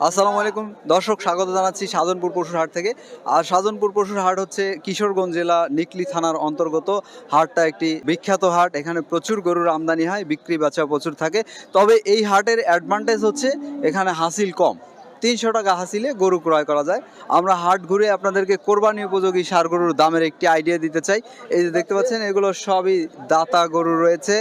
আসসালামু আলাইকুম। দর্শক, স্বাগত জানাচ্ছি সাধনপুর পশুর হাট থেকে। আর সাধনপুর পশুর হাট হচ্ছে কিশোরগঞ্জ জেলা নিকলি থানার অন্তর্গত। হাটটা একটি বিখ্যাত হাট। এখানে প্রচুর গরুর আমদানি হয়, বিক্রি, বেচা, প্রচুর থাকে। তবে এই হাটের অ্যাডভান্টেজ হচ্ছে এখানে হাসিল কম। তিনশো টাকা হাসিলে গরু ক্রয় করা যায়। আমরা হাট ঘুরে আপনাদেরকে কোরবানি উপযোগী সার গরুর দামের একটি আইডিয়া দিতে চাই। এই যে দেখতে পাচ্ছেন এগুলো সবই দাতা গরু রয়েছে।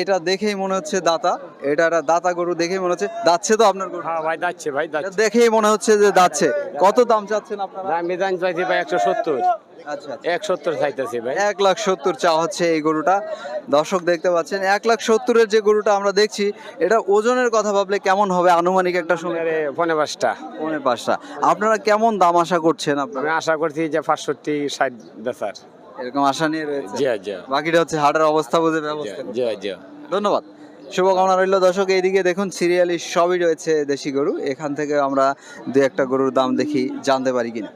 এটা দেখেই মনে হচ্ছে দাতা। এটা একটা দাতা গরু দেখেই মনে হচ্ছে। দাচ্ছে তো আপনার গরু? হ্যাঁ ভাই দাচ্ছে ভাই দেখেই মনে হচ্ছে যে দাচ্ছে। কত দাম চাচ্ছেন আপনার? আমি দাম চাইছি ভাই একশো সত্তর। এক সত্তর চাইতেছি ভাই। এক লাখ সত্তর চা হচ্ছে এই গরুটা। দর্শক দেখতে পাচ্ছেন এক লাখ সত্তরের যে গরুটা আমরা দেখছি এটা ওজনের কথা ভাবলে কেমন হবে? আনুমানিক একটা সময়। পনেরো পাঁচটা। পাঁচটা। আপনারা কেমন দাম আশা করছেন আপনারা? আশা করছি যে পাঁচষট্টি ষাট বেচার। এরকম আশা নিয়ে রয়েছে? জি জি। বাকিটা হচ্ছে হাটের অবস্থা বুঝে ব্যবস্থা জি জি। ধন্যবাদ। শুভকামনা রইল দর্শক এইদিকে দেখুন সিরিয়ালি সবই রয়েছে দেশি গরু। এখান থেকে আমরা দু একটা গরুর দাম দেখি জানতে পারি কিনা।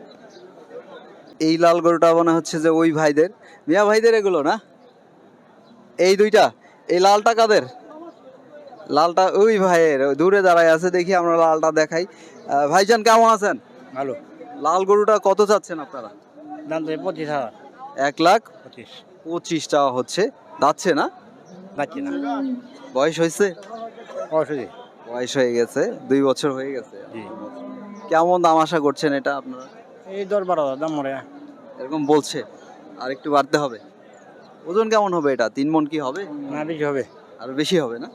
এই লাল গরুটা মনে হচ্ছে যে ওই ভাইদের। মিয়া ভাইদের এগুলো না? এই দুইটা? এই লালটা কাদের? লালটা ওই ভাইয়ের ওই দূরে দাঁড়ায় আছে দেখি আমরা লালটা দেখাই। ভাইজান কেমন আছেন? ভালো। লাল গরুটা কত চাচ্ছেন আপনারা? দাম তো পঁচিশ হাজার। এক লাখ পঁচিশ। পঁচিশ টাকা হচ্ছে। যাচ্ছে না? যাচ্ছে না। বয়স হয়েছে? অসুবিধে বয়স হয়ে গেছে। দুই বছর হয়ে গেছে। কেমন দাম আশা করছেন এটা আপনারা? এই দশ বারো হাজার দাম মরে এরকম বলছে আর একটু বাড়তে হবে। ওজন কেমন হবে এটা? তিন মন কি হবে? না বেশি হবে। আর বেশি হবে না?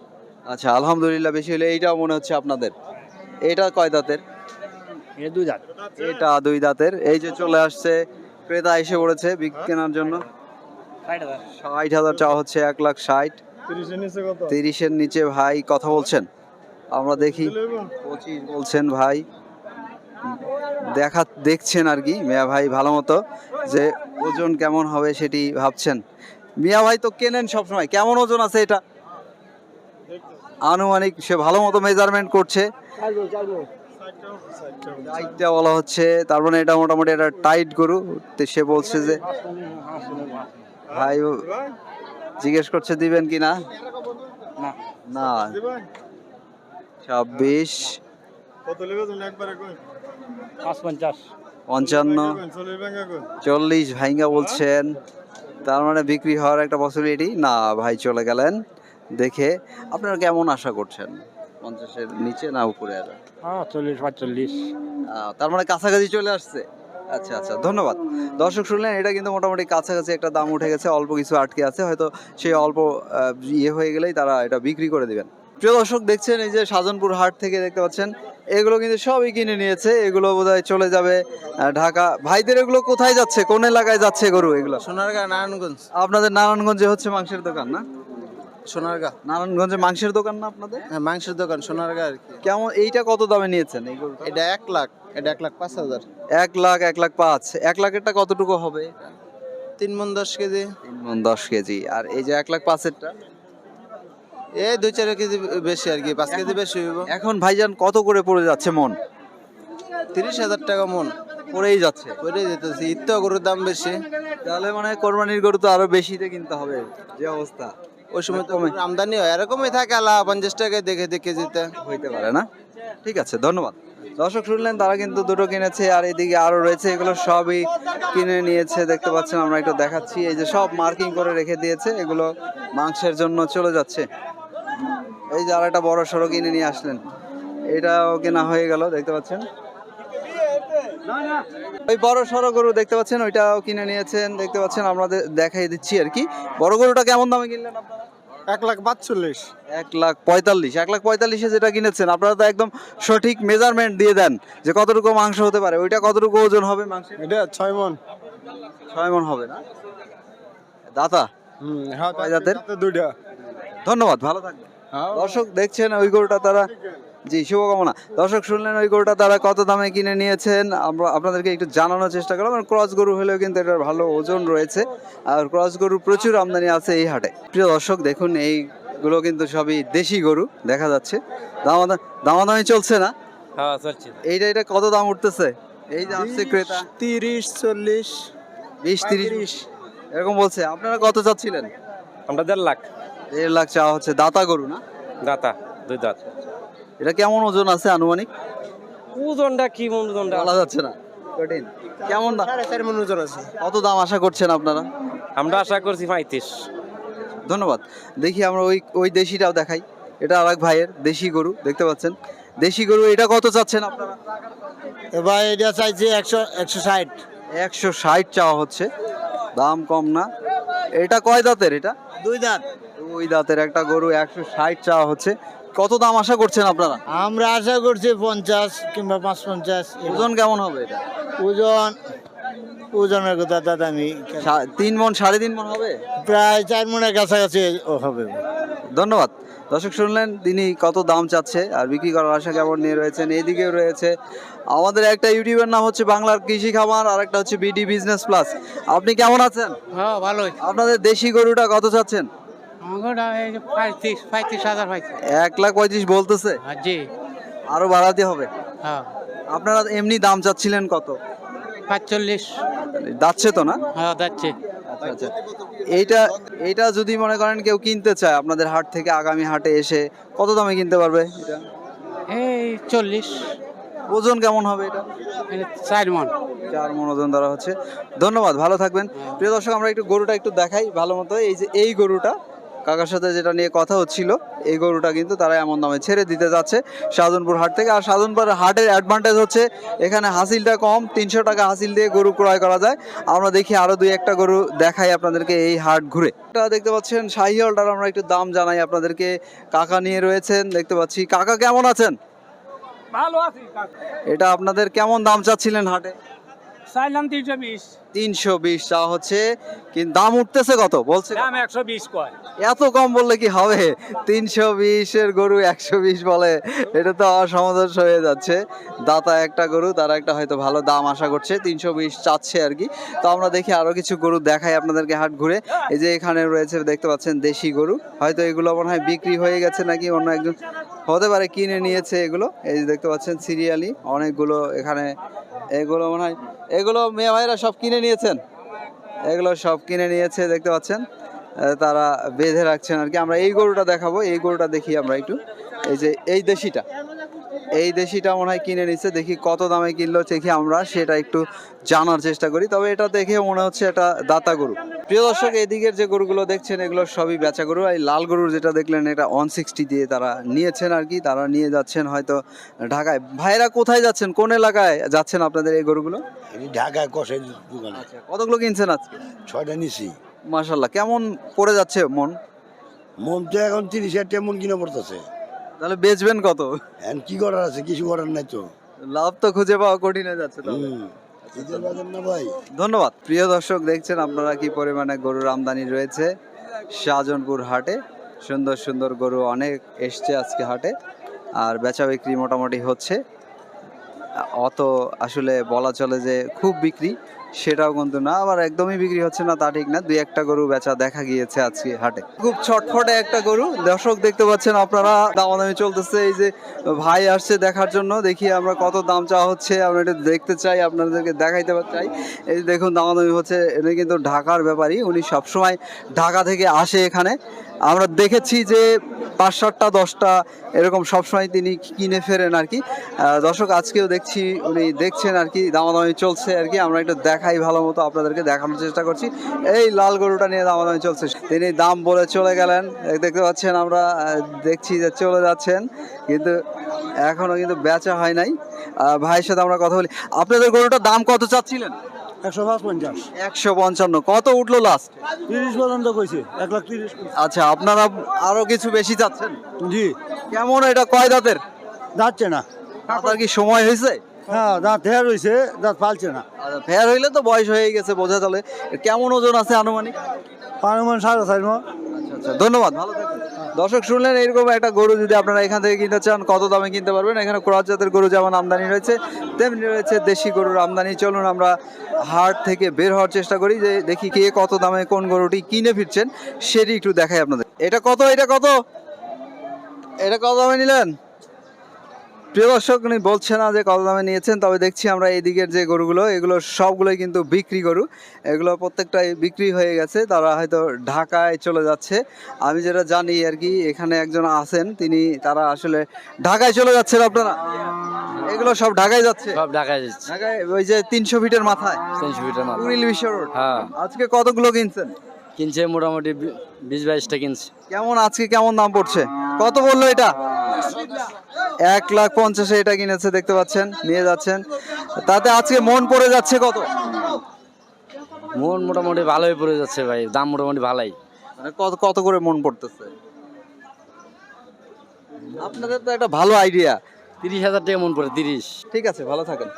আচ্ছা আলহামদুলিল্লাহ বেশি হলে এইটাও মনে হচ্ছে আপনাদের। এটা কয় দাঁতের? দুই হাজার এটা দুই দাঁতের। এই যে চলে আসছে ক্রেতা এসে পড়েছে বিক কেনার জন্য। ষাট হাজার। চাওয়া হচ্ছে এক লাখ ষাট। তিরিশের নিচে ভাই কথা বলছেন? আমরা দেখি। পঁচিশ বলছেন ভাই। দেখা, দেখছেন আর কি, মিয়া ভাই ভালো মতো, যে ওজন কেমন হবে সেটি ভাবছেন। মিয়া ভাই তো কেনেন সবসময়, কেমন ওজন আছে এটা? আনুমানিক সে ভালো মতো মেজারমেন্ট করছে। বলা হচ্ছে তার মানে এটা মোটামুটি একটা টাইট গরু সে বলছে যে, ভাই জিজ্ঞেস করছে দিবেন কি না? না ছাব্বিশ। পাঁচ পঞ্চাশ পঞ্চান্ন। চল্লিশ ভাইঙ্গা বলছেন। তার মানে বিক্রি হওয়ার একটা পসিবিলিটি না ভাই চলে গেলেন। দেখে আপনারা কেমন আশা করছেন? পঞ্চাশের নিচে না উপরে আর? হ্যাঁ চল্লিশ পাঁচচল্লিশ তার মানে কাছাকাছি চলে আসছে। আচ্ছা আচ্ছা ধন্যবাদ। দর্শক শুনলেন এটা কিন্তু মোটামুটি কাছাকাছি একটা দাম উঠে গেছে অল্প কিছু আটকে আছে। হয়তো সেই অল্প ইয়ে হয়ে গেলেই তারা এটা বিক্রি করে দিবেন। প্রিয় দর্শক দেখছেন এই যে সাজনপুর হাট থেকে দেখতে পাচ্ছেন এগুলো কিন্তু সবই কিনে নিয়েছে এগুলো বোধহয় চলে যাবে ঢাকা। ভাইদের এগুলো কোথায় যাচ্ছে কোন এলাকায় যাচ্ছে গরু এগুলো? সোনারগাঁ নারায়ণগঞ্জ। আপনাদের নারায়ণগঞ্জে হচ্ছে মাংসের দোকান না? সোনারগাঁ। নারায়ণগঞ্জে মাংসের দোকান না আপনাদের? হ্যাঁ মাংসের দোকান সোনারগাঁ আর কি। কেমন এইটা কত দামে নিয়েছেন এই গরুটা? এটা এক লাখ এটা এক লাখ পাঁচ হাজার। এক লাখ এক লাখ পাঁচ। এক লাখেরটা কতটুকু হবে? তিন মন দশ কেজি। তিন মন দশ কেজি। আর এই যে এক লাখ পাঁচেরটা? এই দুই চার কেজি বেশি আর কি পাঁচ কেজি বেশি হইব। এখন ভাইজান কত করে পড়ে যাচ্ছে মন? তিরিশ হাজার টাকা মন। পড়েই যাচ্ছে। ওইটাই যেতেছি ঈদ তো গরুর দাম বেশি। তাহলে মানে কোরবানির গরু তো আরও বেশিতে কিনতে হবে যে অবস্থা। ওই সময় তো আমদানি হয় এরকমই থাকে আলা পঞ্চাশ টাকা দেখে দেখে যেতে। হইতে পারে না? ঠিক আছে ধন্যবাদ। দর্শক শুনলেন তারা কিন্তু দুটো কিনেছে আর এদিকে আরও রয়েছে এগুলো সবই কিনে নিয়েছে দেখতে পাচ্ছেন আমরা একটু দেখাচ্ছি। এই যে সব মার্কিং করে রেখে দিয়েছে এগুলো মাংসের জন্য চলে যাচ্ছে। এই যে আর একটা বড় সড়ো কিনে নিয়ে আসলেন। এটাও কেনা হয়ে গেল দেখতে পাচ্ছেন? ওই বড় সড়ো গরু দেখতে পাচ্ছেন ওইটাও কিনে নিয়েছেন দেখতে পাচ্ছেন আমরা দেখাই দিচ্ছি আর কি। বড় গরুটা কেমন দামে কিনলেন আপনারা? এক লাখ এক লাখ পঁয়তাল্লিশ। এক লাখ পঁয়তাল্লিশে যেটা কিনেছেন আপনারা তো একদম সঠিক মেজারমেন্ট দিয়ে দেন যে কতটুকু মাংস হতে পারে। ওইটা কতটুকু ওজন হবে মাংস এটা ছয় মন। ছয় মন হবে না? দাতা? হুম হ্যাঁ দুইটা। ধন্যবাদ ভালো থাকবেন। দর্শক দেখছেন ওই গরুটা তারা জি শুভকামনা। দর্শক শুনলেন ওই গরুটা তারা কত দামে কিনে নিয়েছেন? আমরা আপনাদেরকে একটু জানানোর চেষ্টা করলাম আর ক্রস গরু হলেও কিন্তু এটার ভালো ওজন রয়েছে। আর ক্রস গরু প্রচুর আমদানি আছে এই হাটে। প্রিয় দর্শক দেখুন এইগুলো কিন্তু সবই দেশি গরু দেখা যাচ্ছে। দামাদাম দামাদামি চলছে না? হ্যাঁ চলছে। এইটা এটা কত দাম উঠতেছে? এই যে আসছে ক্রেতা। তিরিশ চল্লিশ। বিশ তিরিশ। এরকম বলছে। আপনারা কত চাচ্ছিলেন? আমরা দেড় লাখ। দেড় লাখ চাওয়া হচ্ছে। দাতা গরু না? দাতা দুই দাঁত। এটা কেমন ওজন আছে আনুমানিক? ওজনটা কি ওজনটা? বলা যাচ্ছে না। কঠিন। কেমন দাম? সাড়ে চার মন ওজন আছে। কত দাম আশা করছেন আপনারা? আমরা আশা করছি পঁয়ত্রিশ। ধন্যবাদ। দেখি আমরা ওই ওই দেশিটাও দেখাই। এটা আর এক ভাইয়ের দেশি গরু দেখতে পাচ্ছেন? দেশি গরু এটা কত চাচ্ছেন আপনারা? এবার এটা চাইছে একশো একশো ষাট। একশো ষাট চাওয়া হচ্ছে। দাম কম না। এটা কয় দাঁতের এটা? দুই দাঁত। ওই দাঁতের একটা গরু একশো ষাট চাওয়া হচ্ছে। কত দাম আশা করছেন আপনারা? আমরা আশা করছি পঞ্চাশ কিংবা পাঁচ পঞ্চাশ ওজন কেমন হবে এটা? ওজন ওজনের কথা দাদা আমি তিন মন সাড়ে তিন মন হবে? প্রায় চার মনের কাছাকাছি হবে। ধন্যবাদ। দর্শক শুনলেন তিনি কত দাম চাচ্ছে আর বিক্রি করার আশা কেমন নিয়ে রয়েছেন। এইদিকেও রয়েছে আমাদের একটা ইউটিউবের নাম হচ্ছে বাংলার কৃষি খামার আর একটা হচ্ছে বিডি বিজনেস প্লাস। আপনি কেমন আছেন? হ্যাঁ ভালোই। আপনাদের দেশি গরুটা কত চাচ্ছেন? এক লাখ পঁয়ত্রিশ বলতেছে? হ্যাঁ জি। আরও বাড়াতে হবে? হ্যাঁ। আপনারা এমনি দাম চাচ্ছিলেন কত? পাঁচচল্লিশ। যাচ্ছে তো না? হ্যাঁ যাচ্ছে আচ্ছা আচ্ছা। এইটা এইটা যদি মনে করেন কেউ কিনতে চায় আপনাদের হাট থেকে আগামী হাটে এসে কত দামে কিনতে পারবে এটা? এই চল্লিশ। ওজন কেমন হবে এটা? চার মন। চার মন ওজন ধরা হচ্ছে। ধন্যবাদ ভালো থাকবেন। প্রিয় দর্শক আমরা একটু গরুটা একটু দেখাই ভালো মতো। এই যে এই গরুটা কাকার সাথে যেটা নিয়ে কথা হচ্ছিল এই গরুটা কিন্তু তারা এমন দামে ছেড়ে দিতে যাচ্ছে সাধনপুর হাট থেকে। আর সাধনপুর হাটের অ্যাডভান্টেজ হচ্ছে এখানে হাসিলটা কম তিনশো টাকা হাসিল দিয়ে গরু ক্রয় করা যায়। আমরা দেখি আরও দুই একটা গরু দেখাই আপনাদেরকে এই হাট ঘুরে। এটা দেখতে পাচ্ছেন শাহিওলটার আমরা একটু দাম জানাই আপনাদেরকে। কাকা নিয়ে রয়েছেন দেখতে পাচ্ছি। কাকা কেমন আছেন? ভালো আছি এটা আপনাদের কেমন দাম চাচ্ছিলেন হাটে? চাইলাম তিনশো বিশ। তিনশো বিশ চা হচ্ছে কিন্তু দাম উঠতেছে কত? বলছে দাম একশো বিশ কয়। এত কম বললে কি হবে? তিনশো বিশের গরু একশো বিশ বলে এটা তো হয়ে যাচ্ছে। দাতা একটা গরু তারা একটা হয়তো ভালো দাম আশা করছে তিনশো বিশ চাচ্ছে আর কি। তো আমরা দেখি আরও কিছু গরু দেখাই আপনাদেরকে হাট ঘুরে। এই যে এখানে রয়েছে দেখতে পাচ্ছেন দেশি গরু। হয়তো এগুলো মনে হয় বিক্রি হয়ে গেছে নাকি অন্য একজন হতে পারে কিনে নিয়েছে এগুলো। এই যে দেখতে পাচ্ছেন সিরিয়ালি অনেকগুলো এখানে এগুলো মনে হয় এগুলো মেয়ে ভাইরা সব কিনে নিয়েছেন? এগুলো সব কিনে নিয়েছে, দেখতে পাচ্ছেন। তারা বেঁধে রাখছেন আর কি। আমরা এই গরুটা দেখাবো, এই গরুটা দেখি আমরা একটু। এই যে, এই দেশিটা। এই দেশিটা মনে হয় কিনে নিচ্ছে, দেখি কত দামে কিনলো দেখি আমরা সেটা একটু জানার চেষ্টা করি। তবে এটা দেখে মনে হচ্ছে এটা দাতা গরু। প্রিয় দর্শক এদিকের যে গরুগুলো দেখছেন এগুলো সবই বেচা গরু। এই লাল গরুর যেটা দেখলেন এটা ওয়ান সিক্সটি দিয়ে তারা নিয়েছেন আর কি। তারা নিয়ে যাচ্ছেন হয়তো ঢাকায়। ভাইরা কোথায় যাচ্ছেন? কোন এলাকায় যাচ্ছেন আপনাদের এই গরুগুলো? ঢাকায় কষাই দোকানে। কতগুলো কিনছেন আজকে? ছয়টা নিছি। মাশাল্লাহ কেমন পড়ে যাচ্ছে মন? মন তো এখন তিরিশ হাজার মন কিনে পড়তেছে। তাহলে বেচবেন কত? কি করার আছে? কিছু করার নাই তো। লাভ তো খুঁজে পাওয়া কঠিন হয়ে যাচ্ছে তাহলে। ধন্যবাদ। প্রিয় দর্শক, দেখছেন আপনারা কি পরিমাণে গরুর আমদানি রয়েছে? শাহজনপুর হাটে সুন্দর সুন্দর গরু অনেক এসছে আজকে হাটে, আর বেচা বিক্রি মোটামুটি হচ্ছে। অত আসলে বলা চলে যে খুব বিক্রি সেটাও কিন্তু না, আবার একদমই বিক্রি হচ্ছে না, তা ঠিক না। দুই একটা গরু বেচা দেখা গিয়েছে আজকে হাটে। খুব ছটফটে একটা গরু। দর্শক দেখতে পাচ্ছেন আপনারা, দামাদামি চলতেছে। এই যে ভাই আসছে দেখার জন্য, দেখি আমরা কত দাম চাওয়া হচ্ছে। আমরা এটা দেখতে চাই, আপনাদেরকে দেখাইতে চাই। এই যে দেখুন, দামাদামি হচ্ছে। এটা কিন্তু ঢাকার ব্যাপারই উনি সবসময় ঢাকা থেকে আসে এখানে। আমরা দেখেছি যে পাঁচ সাতটা, দশটা, এরকম সবসময় তিনি কিনে ফেরেন আর কি। দর্শক, আজকেও দেখছি, উনি দেখছেন আর কি, দামাদামি চলছে আর কি। আমরা একটু দেখাই ভালো মতো আপনাদেরকে দেখানোর চেষ্টা করছি। এই লাল গরুটা নিয়ে দামাদামি চলছে। তিনি দাম বলে চলে গেলেন। দেখতে পাচ্ছেন আমরা দেখছি যে চলে যাচ্ছেন কিন্তু এখনও কিন্তু বেচা হয় নাই। ভাইয়ের সাথে আমরা কথা বলি। আপনাদের গরুটার দাম কত চাচ্ছিলেন? একশো পঞ্চান্ন। কত উঠল লাস্ট তিরিশ পর্যন্ত কইছে এক লাখ তিরিশ। আচ্ছা আপনারা আরও কিছু বেশি চাচ্ছেন? জি। কেমন এটা? কয় দাঁতের? যাচ্ছে না। আপনার কি সময় হয়েছে? হ্যাঁ দাঁত হেয়ার হয়েছে দাঁত পালছে না। ফেয়ার হইলে তো বয়স হয়ে গেছে বোঝা কেমন ওজন আছে আনুমানিক? পারমান সাড়ে চার মন। আচ্ছা ধন্যবাদ ভালো থাকবেন। দর্শক শুনলেন এরকম একটা গরু যদি আপনারা এখান থেকে কিনতে চান কত দামে কিনতে পারবেন? এখানে ক্রস জাতের গরু যেমন আমদানি রয়েছে তেমনি রয়েছে দেশি গরুর আমদানি। চলুন আমরা হাট থেকে বের হওয়ার চেষ্টা করি যে দেখি কে কত দামে কোন গরুটি কিনে ফিরছেন সেটি একটু দেখাই আপনাদের। এটা কত? এটা কত? এটা কত দামে নিলেন? প্রিয় দর্শক উনি বলছে না যে কত দামে নিয়েছেন তবে দেখছি আমরা এই দিকের যে গরুগুলো এগুলো সবগুলোই কিন্তু বিক্রি গরু। এগুলো প্রত্যেকটাই বিক্রি হয়ে গেছে তারা হয়তো ঢাকায় চলে যাচ্ছে। আমি যেটা জানি আর কি এখানে একজন আছেন তিনি তারা আসলে ঢাকায় চলে যাচ্ছেন আপনারা? এগুলো সব ঢাকায় যাচ্ছে? সব ঢাকায় যাচ্ছে। ঢাকায় ওই যে তিনশো ফিটের মাথায়? তিনশো ফিটের মাথা কুড়িল বিশ্ব রোড? হ্যাঁ। আজকে কতগুলো কিনছেন? কিনছে মোটামুটি বিশ বাইশটা কিনছে। কেমন আজকে কেমন দাম পড়ছে? কত বলল এটা? এক লাখ পঞ্চাশে এটা কিনেছে দেখতে পাচ্ছেন নিয়ে যাচ্ছেন। তাতে আজকে মন পড়ে যাচ্ছে কত? মন মোটামুটি ভালোই পড়ে যাচ্ছে ভাই দাম মোটামুটি ভালোই। মানে কত কত করে মন পড়তেছে? আপনাদের তো একটা ভালো আইডিয়া তিরিশ হাজার টাকা মন পড়ে তিরিশ। ঠিক আছে ভালো থাকেন।